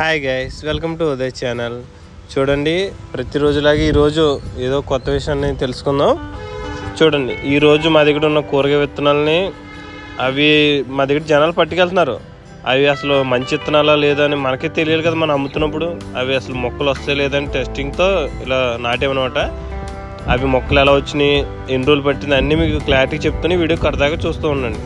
Hi guys welcome to Uday channel చూడండి ప్రతిరోజులాగా ఈరోజు ఏదో కొత్త విషయాన్ని తెలుసుకుందాం. చూడండి ఈరోజు మా దగ్గర ఉన్న కూరగాయ విత్తనాలని అవి మా దగ్గర జనాలు పట్టుకెళ్తున్నారు. అవి అసలు మంచి విత్తనాలా లేదని మనకే తెలియాలి కదా మనం అమ్ముతున్నప్పుడు. అవి అసలు మొక్కలు వస్తాయి లేదని టెస్టింగ్తో ఇలా నాటామన్నమాట. అవి మొక్కలు ఎలా వచ్చినాయి ఎన్ని రోజులు పట్టింది అన్నీ మీకు క్లారిటీ చెప్తాను వీడియో కడదాకా చూస్తూ ఉండండి.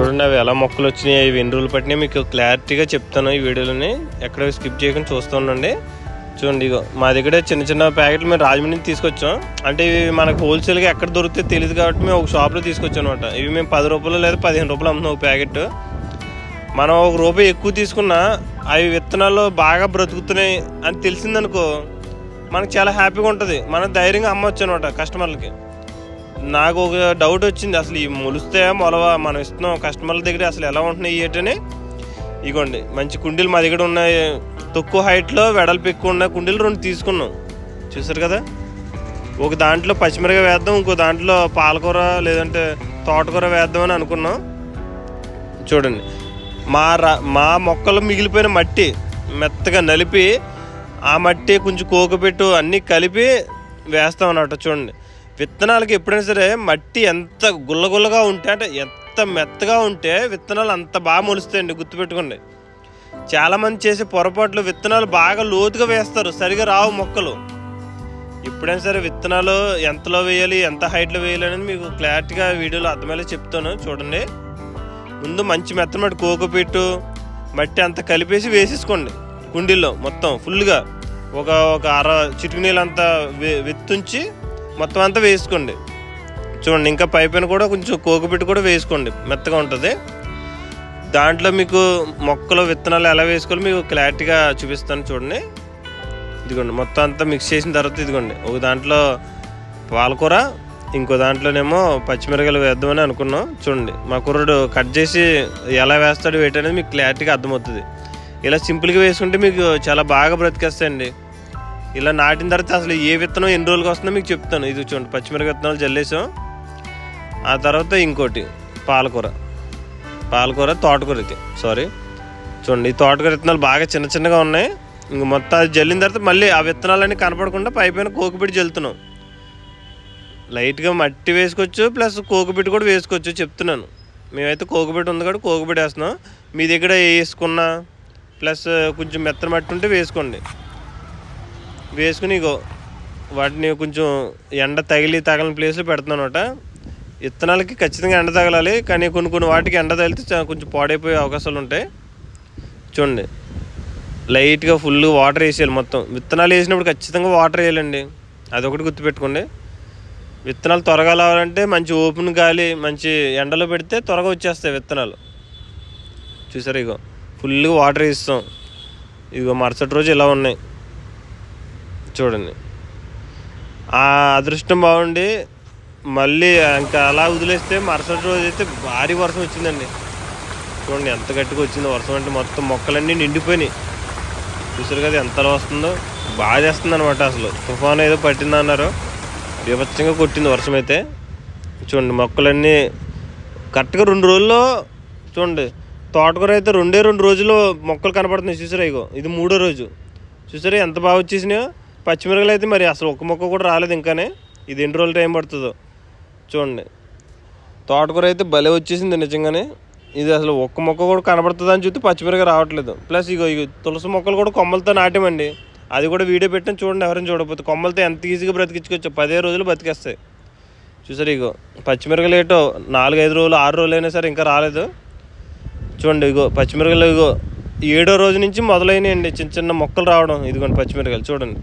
చూడండి అవి ఎలా మొక్కలు వచ్చినాయి అవి ఎన్ని రోజులు పట్టినాయి మీకు క్లారిటీగా చెప్తాను ఈ వీడియోలోని. ఎక్కడ స్కిప్ చేయకుండా చూస్తూ ఉండండి. చూడండి ఇగో మా దగ్గర చిన్న చిన్న ప్యాకెట్లు మేము రాజమండ్రి నుంచి తీసుకొచ్చాం. అంటే ఇవి మనకు హోల్సేల్గా ఎక్కడ దొరికితే తెలియదు కాబట్టి మేము ఒక షాప్లో తీసుకొచ్చాం అనమాట ఇవి మేము పది రూపాయలు లేదా పదిహేను రూపాయలు అమ్ముతాం ఒక ప్యాకెట్. మనం ఒక రూపాయి ఎక్కువ తీసుకున్నా అవి విత్తనాలు బాగా బ్రతుకుతున్నాయి అని తెలిసిందనుకో మనకు చాలా హ్యాపీగా ఉంటుంది. మనం ధైర్యంగా అమ్మవచ్చు అనమాట కస్టమర్లకి నాకు ఒక డౌట్ వచ్చింది. అసలు ఈ మొలిస్తే మొలవా? మనం ఇస్తున్నాం కస్టమర్ల దగ్గర అసలు ఎలా ఉంటున్నాయి ఏంటని ఇగోండి మంచి కుండీలు మా దగ్గర ఉన్నాయి. తక్కువ హైట్లో వెడల్పు ఎక్కువ ఉన్న కుండీలు రెండు తీసుకున్నాం. చూసారు కదా? ఒక దాంట్లో పచ్చిమిరకాయ వేద్దాం ఇంకో దాంట్లో పాలకూర లేదంటే తోటకూర వేద్దాం అని అనుకున్నాం. చూడండి మా రా మా మొక్కలు మిగిలిపోయిన మట్టి మెత్తగా నలిపి ఆ మట్టి కొంచెం కోకపెట్టు అన్నీ కలిపి వేస్తాం అన్నమాట చూడండి విత్తనాలకి ఎప్పుడైనా సరే మట్టి ఎంత గుల్లగుల్లగా ఉంటే అంటే ఎంత మెత్తగా ఉంటే విత్తనాలు అంత బాగా మొలుస్తాయండి గుర్తుపెట్టుకోండి. చాలామంది చేసే పొరపాట్లు విత్తనాలు బాగా లోతుగా వేస్తారు సరిగా రావు మొక్కలు. ఎప్పుడైనా సరే విత్తనాలు ఎంతలో వేయాలి ఎంత హైట్లో వేయాలి అనేది మీకు క్లారిటీగా వీడియోలో అర్థమయ్యేలా చెప్తాను చూడండి. ముందు మంచి మెత్తమట్టి కోకోపీటు మట్టి అంత కలిపేసి వేసేసుకోండి కుండీల్లో మొత్తం ఫుల్గా ఒక ఒక అర చిటికి నీళ్ళు అంతా వె- వెత్తుంచి మొత్తం అంతా వేసుకోండి. చూడండి ఇంకా పైపైన కూడా కొంచెం కోకుపెట్టి కూడా వేసుకోండి. మెత్తగా ఉంటుంది. దాంట్లో మీకు మొక్కలు విత్తనాలు ఎలా వేసుకోవాలో మీకు క్లారిటీగా చూపిస్తాను చూడండి. ఇదిగోండి మొత్తం అంతా మిక్స్ చేసిన తర్వాత ఇదిగోండి ఒక దాంట్లో పాలకూర ఇంకో దాంట్లోనేమో పచ్చిమిరకాయలు వేద్దామని అనుకున్నాం. చూడండి మా కుర్రుడు కట్ చేసి ఎలా వేస్తాడు వేటనేది మీకు క్లారిటీగా అర్థమవుతుంది. ఇలా సింపుల్గా వేసుకుంటే మీకు చాలా బాగా బ్రతికేస్తాయండి. ఇలా నాటిన తర్వాత అసలు ఏ విత్తనం ఎన్ని రోజులకి వస్తుందో మీకు చెప్తాను. ఇది చూడండి పచ్చిమిరప విత్తనాలు జల్లేసాం. ఆ తర్వాత ఇంకోటి పాలకూర. పాలకూర తోటకూర ఇది సారీ చూడండి ఈ తోటకూర విత్తనాలు బాగా చిన్న చిన్నగా ఉన్నాయి. ఇంక మొత్తం అది జల్లిన తర్వాత మళ్ళీ ఆ విత్తనాలన్నీ కనపడకుండా పైపైన కోకిపిడి జల్లుతున్నాం. లైట్గా మట్టి వేసుకోవచ్చు ప్లస్ కోకిపిడి కూడా వేసుకోవచ్చు చెప్తున్నాను. మేమైతే కోకిపిడి ఉంది కాబట్టి కోకిపిడి వేస్తున్నాం. మీ దగ్గర వేసుకున్నా ప్లస్ కొంచెం మెత్తన మట్టి ఉంటే వేసుకోండి. వేసుకుని ఇగో వాటిని కొంచెం ఎండ తగిలి తగలని ప్లేస్లో పెడుతున్నానమాట. విత్తనాలకి ఖచ్చితంగా ఎండ తగలాలి కానీ కొన్ని కొన్ని వాటికి ఎండ తగిలితే కొంచెం పాడైపోయే అవకాశాలు ఉంటాయి. చూడండి. లైట్గా ఫుల్ వాటర్ వేసేయాలి మొత్తం. విత్తనాలు వేసినప్పుడు ఖచ్చితంగా వాటర్ వేయాలండి. అదొకటి గుర్తుపెట్టుకోండి. విత్తనాలు త్వరగా రావాలంటే మంచి ఓపెన్ గాలి మంచి ఎండలో పెడితే త్వరగా వచ్చేస్తాయి విత్తనాలు. చూసారు ఇగో? ఫుల్గా వాటర్ వేస్తాం. ఇగో మరుసటి రోజు ఇలా ఉన్నాయి. చూడండి. ఆ అదృష్టం బాగుండి మళ్ళీ ఇంకా అలా వదిలేస్తే మరుసటి రోజు అయితే భారీ వర్షం వచ్చిందండి. చూడండి ఎంత గట్టిగా వచ్చిందో వర్షం అంటే మొత్తం మొక్కలన్నీ నిండిపోయినాయి. చూసారు కదా ఎంతలో వస్తుందో బాగా అనమాట అసలు. తుఫాను ఏదో పట్టిందన్నారు బీభత్సంగా కొట్టింది వర్షం అయితే. చూడండి మొక్కలన్నీ కరెక్ట్గా రెండు రోజుల్లో చూడండి తోటకూర అయితే రెండే రెండు రోజుల్లో మొక్కలు కనపడుతున్నాయి. చూసారా ఇగో ఇది మూడో రోజు. చూసారా ఎంత బాగా వచ్చేసినాయో? పచ్చిమిరకలు అయితే మరి అసలు ఒక్క మొక్క కూడా రాలేదు ఇంకానే. ఇది ఎన్ని రోజులు టైం పడుతుందో చూడండి. తోటకూర అయితే భలే వచ్చేసింది నిజంగానే. ఇది అసలు ఒక్క మొక్క కూడా కనబడుతుంది అని చూస్తే పచ్చిమిరపకాయ రావట్లేదు. ప్లస్ ఇగో ఇగో తులసి మొక్కలు కూడా కొమ్మలతో నాటామండి. అది కూడా వీడియో పెట్టిన చూడండి ఎవరైనా చూడకపోతే. కొమ్మలతో ఎంత ఈజీగా బ్రతికించుకోవచ్చు? పదే రోజులు బతికేస్తాయి. చూసారు ఇగో పచ్చిమిరపకాయలు ఏటో నాలుగైదు రోజులు ఆరు రోజులు అయినా సరే ఇంకా రాలేదు. చూడండి ఇగో పచ్చిమిరపకాయలు ఇగో ఏడో రోజు నుంచి మొదలైనాయండి చిన్న చిన్న మొక్కలు రావడం. ఇదిగోండి పచ్చిమిరపకాయలు చూడండి.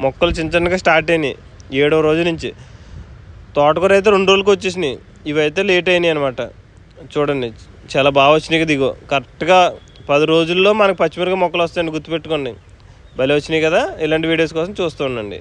మొక్కలు చిన్న చిన్నగా స్టార్ట్ అయినాయి. ఏడో రోజు నుంచి. తోటకూర అయితే రెండు రోజులకి వచ్చేసినాయి. ఇవైతే లేట్ అయినాయి అనమాట చూడండి చాలా బాగా వచ్చినాయి కదా కరెక్ట్గా పది రోజుల్లో మనకు పచ్చిమిరపకాయ మొక్కలు వస్తాయండి గుర్తుపెట్టుకోండి. భలే వచ్చినాయి కదా? ఇలాంటి వీడియోస్ కోసం చూస్తూ ఉండండి.